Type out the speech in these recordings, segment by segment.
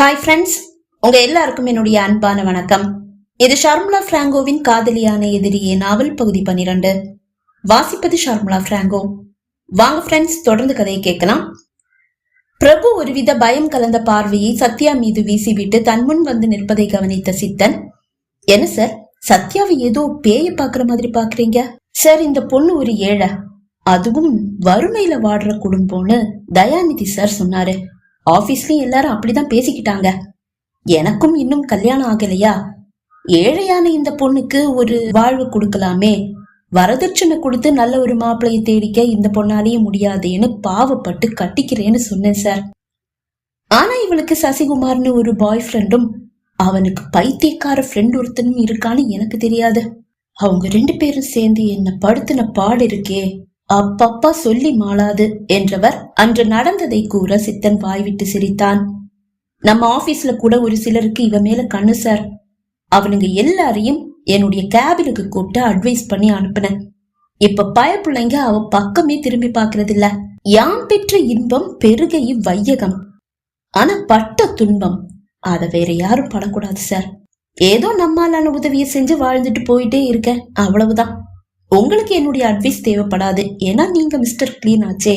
Hi friends உங்க எல்லாருக்கும் என்னுடைய அன்பான வணக்கம். இது ஷர்முலா பிராங்கோவின் காதலியான எதிரியே நாவல் பகுதி பன்னிரண்டு. வாசிப்பது ஷர்முலா பிராங்கோ. வாங்க ஃப்ரெண்ட்ஸ் தொடர்ந்து கதையை கேட்கலாம். பிரபு ஒருவித பயம் கலந்த பார்வையை சத்யா மீது வீசிவிட்டு தன் முன் வந்து நிற்பதை கவனித்த சித்தன் என்ன சார் சத்யாவை ஏதோ பேய பாக்குற மாதிரி பாக்குறீங்க சார் இந்த பொண்ணு ஒரு ஏழை. அதுவும் வறுமையில வாடுற குடும்பம்னு தயாநிதி சார் சொன்னாரு. ஆபீஸ்லயும் எல்லாரும் அப்படிதான் பேசிக்கிட்டாங்க. எனக்கும் இன்னும் கல்யாணம் ஆகலையா? ஏழையான இந்த பொண்ணுக்கு ஒரு வாழ்வு கொடுக்கலாமே? வரதட்சணை கொடுத்து நல்ல ஒரு மாப்பிள்ளையை தேடிக்க இந்த பொண்ணாலேயே முடியாதேன்னு பாவப்பட்டு கட்டிக்கிறேன்னு சொன்னேன் சார். ஆனா இவளுக்கு சசிகுமார்னு ஒரு பாய் ஃப்ரெண்டும் அவனுக்கு பைத்தியக்கார ஃப்ரெண்ட் ஒருத்தனும் இருக்கான்னு எனக்கு தெரியாது. அவங்க ரெண்டு பேரும் சேர்ந்து என்ன படுத்தின பாடு இருக்கே. அப்பப்பா சொல்லி மாளாது என்றவர் அன்று நடந்ததை கூற சித்தன் வாய்விட்டு சிரித்தான். நம்ம ஆபீஸ்ல கூட ஒரு சிலருக்கு இவ மேல கண்ணு சார். அவனுங்க எல்லாரையும் என்னுடைய கேபினுக்கு கூப்பிட்டு அட்வைஸ் பண்ணி அனுப்புனேன். இப்ப பிள்ளைங்க அவ பக்கமே திரும்பி பாக்குறது இல்ல யாம் பெற்ற இன்பம் பெருகையும் வையகம். ஆனா பட்ட துன்பம். அத வேற யாரும் படக்கூடாது சார். ஏதோ நம்மாலான உதவியை செஞ்சு வாழ்ந்துட்டு போயிட்டே இருக்கேன். அவ்வளவுதான். உங்களுக்கு என்னுடைய அட்வைஸ் தேவைப்படாது. ஏன்னா நீங்க மிஸ்டர் கிளீன் ஆச்சே.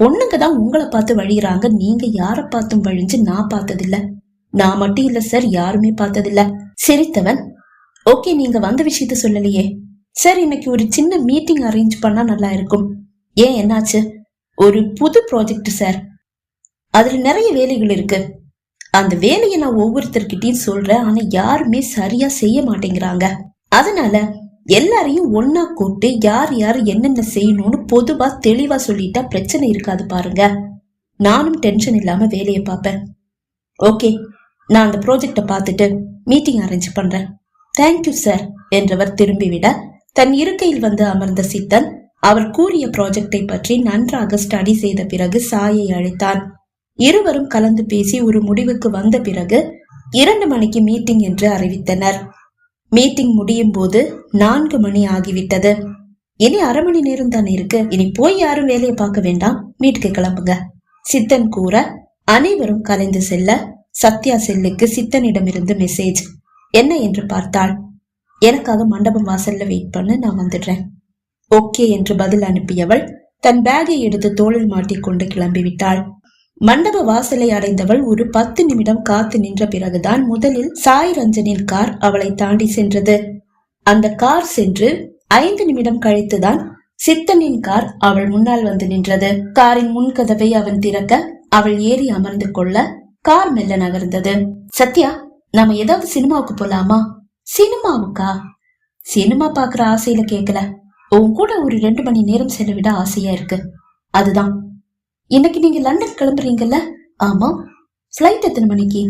பொண்ணுங்க தான் உங்களை பார்த்து வழிகிறாங்க நீங்க யார பார்த்தும் வழிஞ்சு நான் பார்த்ததில்ல. நான் மட்டும் இல்ல சார் யாருமே பார்த்ததில்ல. சிரித்தவன் ஓகே நீங்க வந்த விஷயத்த சொல்லலையே. சார் இன்னைக்கு ஒரு சின்ன மீட்டிங் அரேஞ்ச் பண்ணா நல்லா இருக்கும். ஏன் என்னாச்சு? ஒரு புது ப்ராஜெக்ட் சார் அதுல நிறைய வேலைகள் இருக்கு. அந்த வேலையை நான் ஒவ்வொருத்தர்கிட்டயும் சொல்றேன். ஆனா யாருமே சரியா செய்ய மாட்டேங்கிறாங்க. அதனால எல்லாரையும் ஒன்னா கூப்பிட்டு யார் யார் என்னென்ன செய்யணும்னு பொதுவா தெளிவா சொல்லிட்டா பிரச்சனை இருக்காது பாருங்க. நானும் டென்ஷன் இல்லாம வேலையை பார்ப்பேன். ஓகே நான் அந்த ப்ராஜெக்டை பார்த்துட்டு மீட்டிங் அரேஞ்ச் பண்றேன். தேங்க்யூ சார் என்றவர் திரும்பிவிட தன் இருக்கையில் வந்து அமர்ந்த சித்தன் அவர் கூறிய ப்ராஜெக்டை பற்றி நன்றாக ஸ்டடி செய்த பிறகு சாயை அழைத்தான். இருவரும் கலந்து பேசி ஒரு முடிவுக்கு வந்த பிறகு இரண்டு மணிக்கு மீட்டிங் என்று அறிவித்தனர். மீட்டிங் முடியும் போது நான்கு மணி ஆகிவிட்டது. இனி அரை மணி நேரம் தானே இருக்கு. இனி போய் யாரும் வேலையை பார்க்க வேண்டாம். வீட்டுக்கு கிளம்புங்க. சித்தன் கூற அனைவரும் கலைந்து செல்ல. சத்யா செல்லுக்கு சித்தனிடமிருந்து மெசேஜ் என்ன என்று பார்த்தாள். எனக்காக மண்டபம் வாசல்ல வெயிட் பண்ண நான் வந்துடுறேன். ஓகே என்று பதில் அனுப்பியவள் தன் பேகை எடுத்து தோளில் மாட்டிக்கொண்டு கிளம்பிவிட்டாள். மண்டப வாசலை அடைந்தவள் ஒரு பத்து நிமிடம் காத்து நின்ற பிறகுதான் முதலில் சாய் ரஞ்சனின் கார் அவளை தாண்டி சென்றது. அந்த கார் சென்று ஐந்து நிமிடம் கழித்துதான் சித்தனின் கார் அவள் முன்னால் வந்து நின்றது. காரின் முன்கதவை அவன் திறக்க அவள் ஏறி அமர்ந்து கொள்ள கார் மெல்ல நகர்ந்தது. சத்யா நாம ஏதாவது சினிமாவுக்கு போலாமா? சினிமாவுக்கா? சினிமா பாக்குற ஆசையில கேக்கல. உன் கூட ஒரு ரெண்டு மணி நேரம் செலவிட ஆசையா இருக்கு. அதுதான். இன்னைக்கு நீங்க லண்டன் கிளம்புறீங்கல்ல? ஆமா. ஃப்ளைட் எத்தனை மணிக்கு?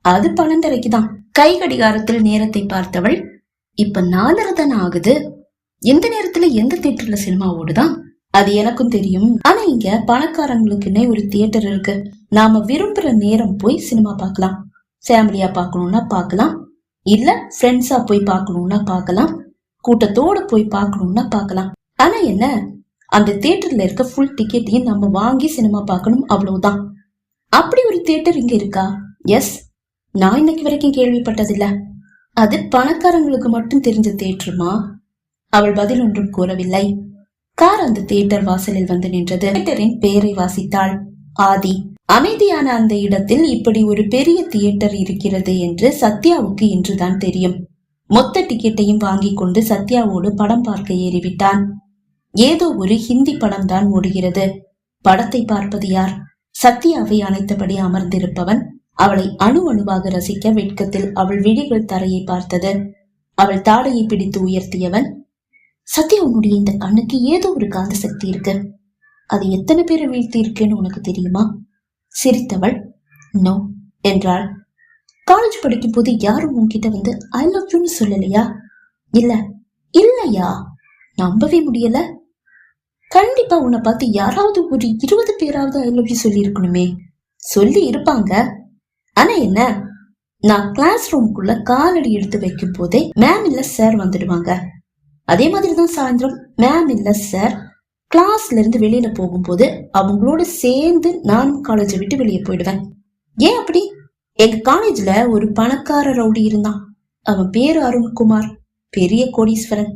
அது பன்னெண்டரைக்கு தான். கை கடிகாரத்தில் நேரத்தை பார்த்தவள் இப்ப நாலரை தானே ஆகுது? எந்த நேரத்துல எந்த தியேட்டர்ல சினிமா ஓடுதான்? அது எனக்கும் தெரியும். ஆனா இங்க பணக்காரங்களுக்குன்னே ஒரு தியேட்டர் இருக்கு. நாம விரும்புற நேரம் போய் சினிமா பார்க்கலாம். ஃபேமிலியா பார்க்கணும்னா பார்க்கலாம். இல்ல ஃப்ரெண்ட்ஸா போய் பார்க்கணும்னா பார்க்கலாம். கூட்டத்தோட போய் பார்க்கணும்னா பார்க்கலாம். ஆனா என்ன? அந்த தியேட்டர்ல இருக்க ஃபுல் டிக்கெட்டையும் நம்ம வாங்கி சினிமா பார்க்கணும் அவ்வளவுதான். அப்படி ஒரு தியேட்டர் இங்க இருக்கா? எஸ் நான் இன்னைக்கு வரைக்கும் கேள்விப்பட்டதில்ல. அது பணக்காரங்களுக்கு மட்டும் தெரிஞ்ச தியேட்டருமா அவள் பதில் ஒன்றும் கூறவில்லை. கார் அந்த தியேட்டர் வாசலில் வந்து நின்றது. தியேட்டரின் பெயரை வாசித்தாள். ஆதி. அமைதியான அந்த இடத்தில் இப்படி ஒரு பெரிய தியேட்டர் இருக்கிறது என்று சத்யாவுக்கு இன்றுதான் தெரியும். மொத்த டிக்கெட்டையும் வாங்கி கொண்டு சத்யாவோடு படம் பார்க்க ஏறிவிட்டான். ஏதோ ஒரு ஹிந்தி படம் தான் ஓடுகிறது. படத்தை பார்ப்பது யார்? சத்யாவை அணைத்தபடி அமர்ந்திருப்பவன் அவளை அணு அணுவாக ரசிக்க வெட்கத்தில் அவள் விழிகள் தரையை பார்த்தது. அவள் தாடையை பிடித்து உயர்த்தியவன் சத்யா உன்னுடைய இந்த கண்ணுக்கு ஏதோ ஒரு காந்த சக்தி இருக்கு. அது எத்தனை பேரை வீழ்த்தி இருக்குன்னு உனக்கு தெரியுமா? சிரித்தவள் நோ என்றாள். காலேஜ் படிக்கும் போது யாரும் உன்கிட்ட வந்து ஐ லவ் யூன்னு சொல்லலையா? இல்ல. இல்லையா? நம்பவே முடியல. கண்டிப்பா உன்னை பார்த்து யாராவது ஒரு இருபது பேராவது ஐ லவ் யூ சொல்லியிருக்கணுமே. சொல்லி இருப்பாங்க. ஆனா என்ன? நான் கிளாஸ் ரூம்குள்ள காலடி எடுத்து வைக்கும் போதே மேம் இல்ல சார் வந்துடுவாங்க. அதே மாதிரி தான் சாயந்தரம் மேம் இல்ல சார் கிளாஸ்ல இருந்து வெளியில போகும்போது அவங்களோட சேர்ந்து நான் காலேஜை விட்டு வெளியே போயிடுவேன். ஏன் அப்படி? எங்க காலேஜ்ல ஒரு பணக்கார ரவுடி இருந்தான். அவன் பேரு அருண்குமார். பெரிய கோடீஸ்வரன்.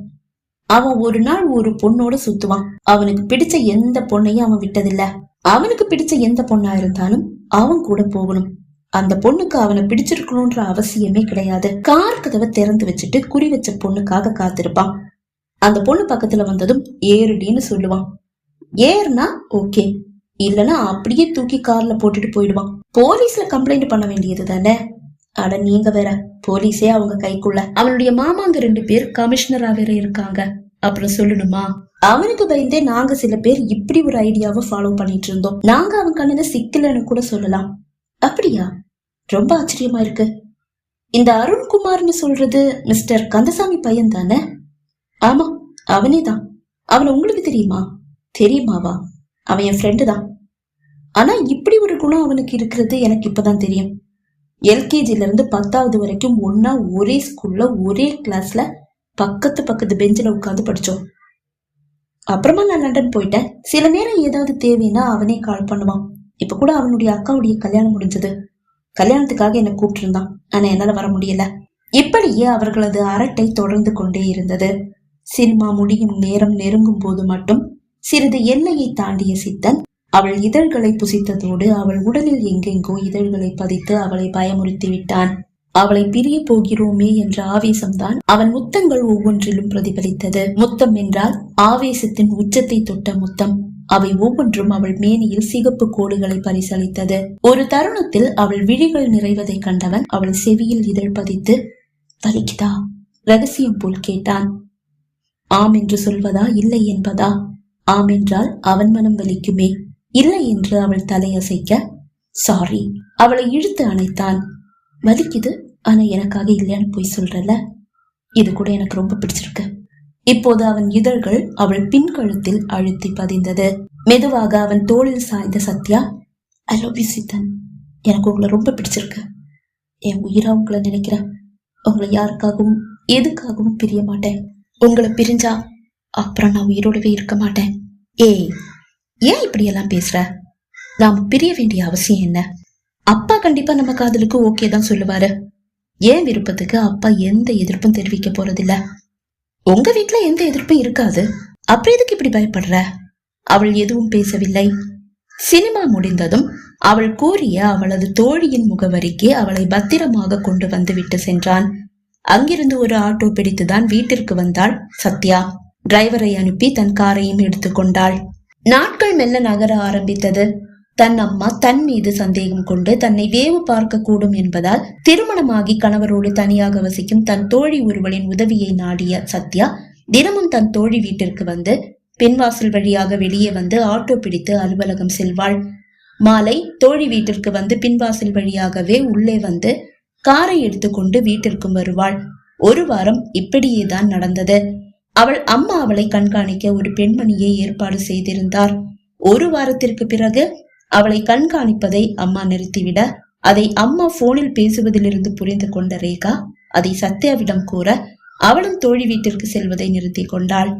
அவன் ஒரு நாள் ஒரு பொண்ணோட சுத்துவான். அவனுக்கு பிடிச்ச எந்த பொண்ணையும் அவன் விட்டதில்ல. அவனுக்கு பிடிச்ச எந்த பொண்ணா இருந்தாலும் அவன் கூட போகணும். அந்த பொண்ணுக்கு அவனை பிடிச்சிருக்கணும்ன்ற அவசியமே கிடையாது. கார் கதவை திறந்து வச்சுட்டு குறி வச்ச பொண்ணுக்காக காத்திருப்பான். அந்த பொண்ணு பக்கத்துல வந்ததும் ஏறுடின்னு சொல்லுவான். ஏறுனா ஓகே. இல்லனா அப்படியே தூக்கி கார்ல போட்டுட்டு போயிடுவான். போலீஸ்ல கம்ப்ளைண்ட் பண்ண வேண்டியது தானே அட நீங்க வேற போலீஸே அவங்க கைக்குள்ள. அவனுடைய மாமாங்க ரெண்டு பேர் கமிஷனரா வேற இருக்காங்க. அப்புறம் சொல்லணுமா? அவனுக்கு பயந்தே நாங்க சில பேர் இப்படி ஒரு ஐடியாவை ஃபாலோ பண்ணிட்டு இருந்தோம். நாங்க அவன் கண்ணுல சிக்கலன்னு கூட சொல்லலாம். அப்படியா? ரொம்ப ஆச்சரியமா இருக்கு. இந்த அருண்குமார்னு சொல்றது மிஸ்டர் கந்தசாமி பையன் தானே? ஆமா அவனே தான். அவனை உங்களுக்கு தெரியுமா? தெரியுமாவா? அவன் என் ஃப்ரெண்டு தான். ஆனா இப்படி ஒரு குணம் அவனுக்கு இருக்கிறது எனக்கு இப்பதான் தெரியும். எல்கேஜில இருந்து பத்தாவது வரைக்கும் ஒன்றா ஒரே ஸ்கூலில் ஒரே கிளாஸில் பக்கத்து பக்கத்து பெஞ்சில் உட்காந்து படித்தோம் அப்புறமா நான் லண்டன் போயிட்டேன். சில நேரம் ஏதாவது தேவைன்னா அவனே கால் பண்ணுவான். இப்போ கூட அவனுடைய அக்காவுடைய கல்யாணம் முடிஞ்சது. கல்யாணத்துக்காக என்னை கூப்பிட்டு இருந்தான் என்னால் வர முடியல. இப்படியே அவர்களது அரட்டை தொடர்ந்து கொண்டே இருந்தது. சினிமா முடியும் நேரம் நெருங்கும் போது மட்டும் சிறிது எல்லையை தாண்டிய சித்தன் அவள் இதழ்களை புசித்ததோடு அவள் உடலில் எங்கெங்கோ இதழ்களை பதித்து அவளை பயமுறுத்தி விட்டான். அவளை பிரிய போகிறோமே என்ற ஆவேசம்தான் அவன் முத்தங்கள் ஒவ்வொன்றிலும் பிரதிபலித்தது. முத்தம் என்றால் ஆவேசத்தின் உச்சத்தை தொட்ட முத்தம். அவை ஒவ்வொன்றும் அவள் மேனியில் சிகப்பு கோடுகளை பரிசளித்தது. ஒரு தருணத்தில் அவள் விழிகள் நிறைவதை கண்டவன் அவள் செவியில் இதழ் பதித்து வலிக்குதா? ரகசியம் போல் கேட்டான். ஆம் என்று சொல்வதா? இல்லை என்பதா? ஆம் என்றால் அவன் மனம் வலிக்குமே. இல்லை என்று அவள் தலையசைக்க சாரி அவளை இழுத்து அணைத்தான் வலிக்குது ஆனா எனக்காக இல்லையான்னு போய் சொல்றல இது கூட எனக்கு ரொம்ப பிடிச்சிருக்கு. இப்போது அவன் இதழ்கள் அவள் பின் கழுத்தில் அழுத்தி பதிந்தது. மெதுவாக அவன் தோளில் சாய்ந்த Sathya I love you Siddhan எனக்கு உங்களை ரொம்ப பிடிச்சிருக்கு. என் உயிரா உங்களை நினைக்கிறேன் உங்களை யாருக்காகவும் எதுக்காகவும் பிரிய மாட்டேன். உங்களை பிரிஞ்சா அப்புறம் நான் உயிரோடவே இருக்க மாட்டேன். ஏய் ஏன் இப்படியெல்லாம் பேசுற? நாம் பிரிய வேண்டிய அவசியம் என்ன? அப்பா கண்டிப்பா நம்ம காதலுக்கு ஓகே தான் சொல்லுவாரு. ஏன் விருப்பத்துக்கு அப்பா எந்த எதிர்ப்பும் தெரிவிக்க போறதில்ல? உங்க வீட்டுல எந்த எதிர்ப்பும் இருக்காது. அப்புறம் எதுக்கு இப்படி பயப்படுற? அவள் எதுவும் பேசவில்லை. சினிமா முடிந்ததும் அவள் கூறிய அவளது தோழியின் முகவரிக்கு அவளை பத்திரமாக கொண்டு வந்து விட்டு சென்றான். அங்கிருந்து ஒரு ஆட்டோ பிடித்துதான் வீட்டிற்கு வந்தாள் சத்யா. டிரைவரை அனுப்பி தன் காரையும் எடுத்துக்கொண்டாள் நாட்கள் மெல்ல நகர ஆரம்பித்தது. தன் அம்மா தன் மீது சந்தேகம் கொண்டு தன்னை வேவு பார்க்க கூடும் என்பதால் திருமணமாகி கணவரோடு தனியாக வசிக்கும் தன் தோழி ஒருவளின் உதவியை நாடிய சத்யா தினமும் தன் தோழி வீட்டிற்கு வந்து பின்வாசல் வழியாக வெளியே வந்து ஆட்டோ பிடித்து அலுவலகம் செல்வாள். மாலை தோழி வீட்டிற்கு வந்து பின்வாசல் வழியாகவே உள்ளே வந்து காரை எடுத்துக்கொண்டு வீட்டிற்கும் வருவாள். ஒரு வாரம் இப்படியேதான் நடந்தது. அவள் அம்மா அவளை கண்காணிக்க ஒரு பெண்மணியை ஏற்பாடு செய்திருந்தார். ஒரு வாரத்திற்கு பிறகு அவளை கண்காணிப்பதை அம்மா நிறுத்திவிட அதை அம்மா போனில் பேசுவதிலிருந்து புரிந்து கொண்ட ரேகா அதை சத்யாவிடம் கூற அவளும் தோழி வீட்டிற்கு செல்வதை நிறுத்தி கொண்டாள்.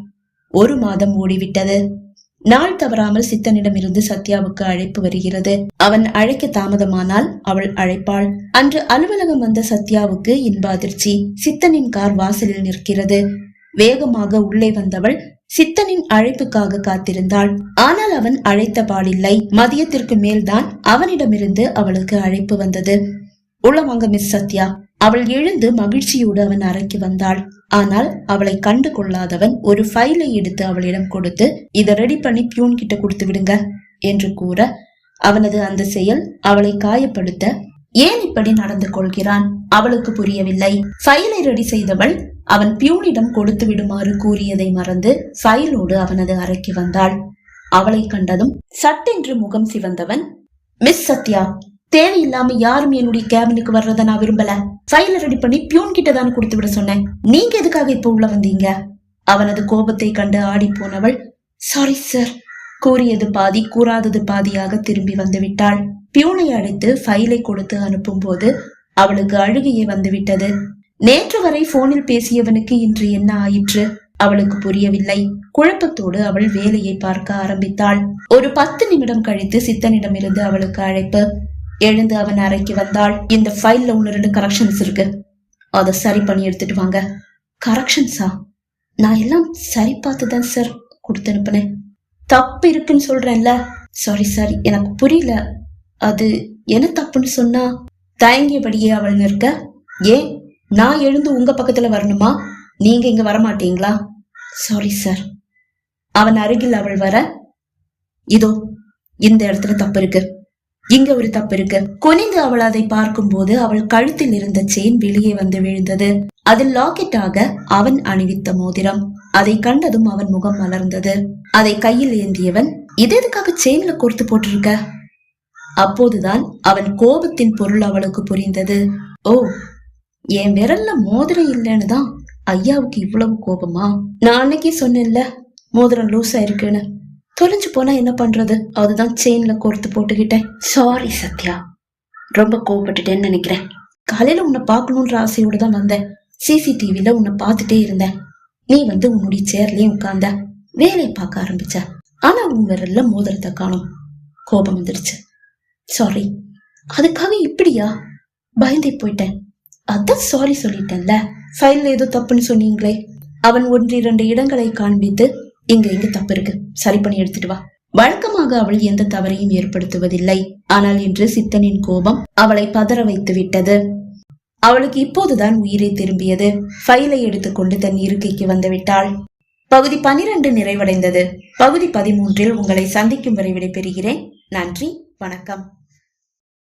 ஒரு மாதம் ஓடிவிட்டது. நாள் தவறாமல் சித்தனிடமிருந்து சத்யாவுக்கு அழைப்பு வருகிறது. அவன் அழைக்க தாமதமானால் அவள் அழைப்பாள். அன்று அலுவலகம் வந்த சத்யாவுக்கு இன்ப அதிர்ச்சி. சித்தனின் கார் வாசலில் நிற்கிறது. வேகமாக உள்ளே வந்தவள் சித்தனின் அழைப்புக்காக காத்திருந்தாள். ஆனால் அவன் அழைத்த பாடில்லை மதியத்திற்கு மேல்தான் அவனிடமிருந்து அவளுக்கு அழைப்பு வந்தது. உள்ளவாங்க மிஸ் சத்யா. அவள் எழுந்து மகிழ்ச்சியோடு அவன் அறைக்கு வந்தாள். ஆனால் அவளை கண்டு கொள்ளாதவன் ஒரு ஃபைலை எடுத்து அவளிடம் கொடுத்து இதை ரெடி பண்ணி பியூன் கிட்ட கொடுத்து விடுங்க என்று கூற அவனது அந்த செயல் அவளை காயப்படுத்த ஏன் இப்படி நடந்து கொள்கிறான்? அவளுக்கு புரியவில்லை. ஃபைலை ரெடி செய்தவள் அவன் பியூனிடம் கொடுத்து விடுமாறு கூறியதை மறந்து ஃபைலோடு அவனது அறைக்கு வந்தாள். அவளை கண்டதும் சட்டென்று முகம் சிவந்தவன் மிஸ் சத்யா தேவையில்லாம யாரும் என்னுடைய கேபினுக்கு வர்றத நான் விரும்பல. ஃபைல ரெடி பண்ணி பியூன் கிட்ட தான் கொடுத்து விட சொன்னேன். நீங்க எதுக்காக இப்ப உள்ள வந்தீங்க? அவனது கோபத்தை கண்டு ஆடி போனவள் சாரி சார் கூறியது பாதி கூறாதது பாதியாக திரும்பி வந்து விட்டாள். பியூனை அழைத்து ஃபைலை கொடுத்து அனுப்பும்போது அவளுக்கு அழுகையே வந்துவிட்டது. நேற்று வரை போனில் பேசியவனுக்கு இன்று என்ன ஆயிற்று? அவளுக்கு புரியவில்லை. குழப்பத்தோடு அவள் வேலையை பார்க்க ஆரம்பித்தாள். ஒரு பத்து நிமிடம் கழித்து சித்தனிடமிருந்து அவளுக்கு அழைப்பு. எழுந்து அவன் அறைக்கு வந்தாள். இந்த ஃபைல்ல ஒன்று ரெண்டு கரெக்ஷன்ஸ் இருக்கு. அதை சரி பண்ணி எடுத்துட்டு வாங்க. கரெக்ஷன்ஸா நான் எல்லாம் சரி பார்த்து தான் சார் கொடுத்து அனுப்புனேன் தப்பு இருக்குன்னு சொல்றேன்ல? சாரி சாரி எனக்கு புரியல. அது என்ன தப்புன்னு சொன்னா தயங்கியபடியே அவள் நிற்க ஏன் நான் எழுந்து உங்க பக்கத்துல வரணுமா? நீங்க இங்க வரமாட்டீங்களா? சாரி சார் அவன் அருகில் அவள் வர இதோ இந்த இடத்துல தப்பு இருக்கு. இங்க ஒரு தப்பு இருக்கு. குனிந்து அவள் அதை பார்க்கும்போது அவள் கழுத்தில் இருந்த செயின் வெளியே வந்து விழுந்தது. அதில் லாக்கெட்டாக அவன் அணிவித்த மோதிரம். அதை கண்டதும் அவன் முகம் மலர்ந்தது. அதை கையில் ஏந்தியவன் இது எதுக்காக செயின்ல கோர்த்து போட்டிருக்க? அப்போதுதான் அவன் கோபத்தின் பொருள் அவளுக்கு புரிந்தது. ஓ என் விரல்ல மோதிரம் இல்லைன்னு தான் ஐயாவுக்கு இவ்வளவு கோபமா? நான் அன்னைக்கு சொன்னேன்ல மோதிரம் லூஸா இருக்குன்னு. தொலைஞ்சு போனா என்ன பண்றது? அதுதான் செயின்ல கோர்த்து போட்டுக்கிட்டேன். சாரி சத்யா. ரொம்ப கோவப்பட்டுட்டேன்னு நினைக்கிறேன். காலையில உன்னை பார்க்கணுன்ற ஆசையோட தான் வந்தேன். சிசிடிவில உன்னை பார்த்துட்டே இருந்தேன். நீ வந்து உன்னுடைய சேர்லயும் உட்கார்ந்த வேலையை பார்க்க ஆரம்பிச்ச. ஆனா உன் விரல்ல மோதிரத்தை காணும். கோபம் வந்துடுச்சு சாரி அதுக்காக இப்படியா? பயந்தே போயிட்டேன். அதான் சாரி சொல்லிட்டேன்ல. ஃபைல்ல ஏதோ தப்புன்னு சொன்னீங்களே. அவன் ஒன்றிரண்டு இடங்களை காண்பித்து இங்க இங்க தப்பு இருக்கு. சரி பண்ணி எடுத்துட்டு வா. வழக்கமாக அவள் எந்த தவறையும் ஏற்படுத்துவதில்லை. ஆனால் இன்று சித்தனின் கோபம் அவளை பதற வைத்து விட்டது. அவளுக்கு இப்போதுதான் உயிரை திரும்பியது. ஃபைலை எடுத்துக்கொண்டு தன் இருக்கைக்கு வந்து விட்டாள். பகுதி பனிரெண்டு நிறைவடைந்தது. பகுதி பதிமூன்றில் உங்களை சந்திக்கும் வரை விடைபெறுகிறேன். நன்றி. வணக்கம்.